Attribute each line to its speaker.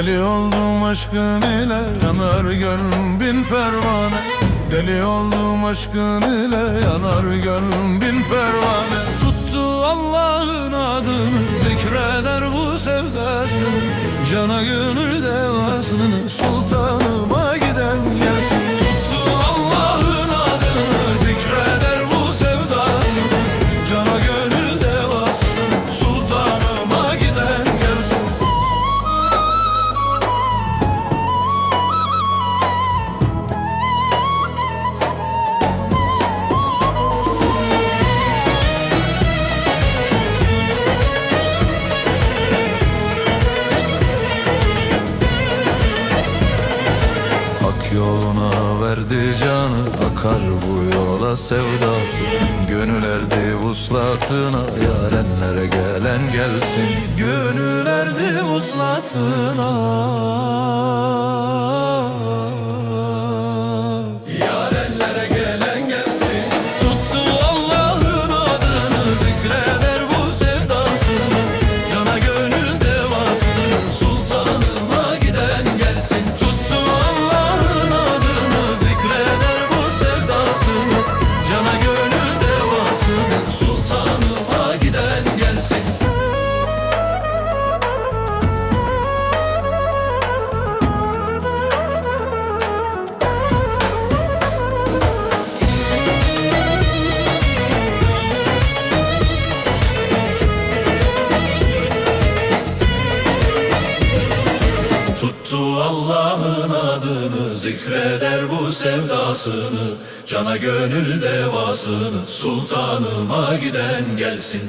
Speaker 1: Deli oldum aşkın ile yanar gönlüm bin pervane. Deli oldum aşkın ile yanar gönlüm bin pervane. Tuttu Allah'ın adını zikreder bu sevdasını Cana gönül devasını. Sultanıma yoluna verdi canı Akar bu yola sevdası. Gönül erdi vuslatına Yarenlere gelen gelsin. Gönül erdi vuslatına Tuttu Allah'ın adını Zikreder bu sevdasını Cana gönül devasını Sultanıma giden gelsin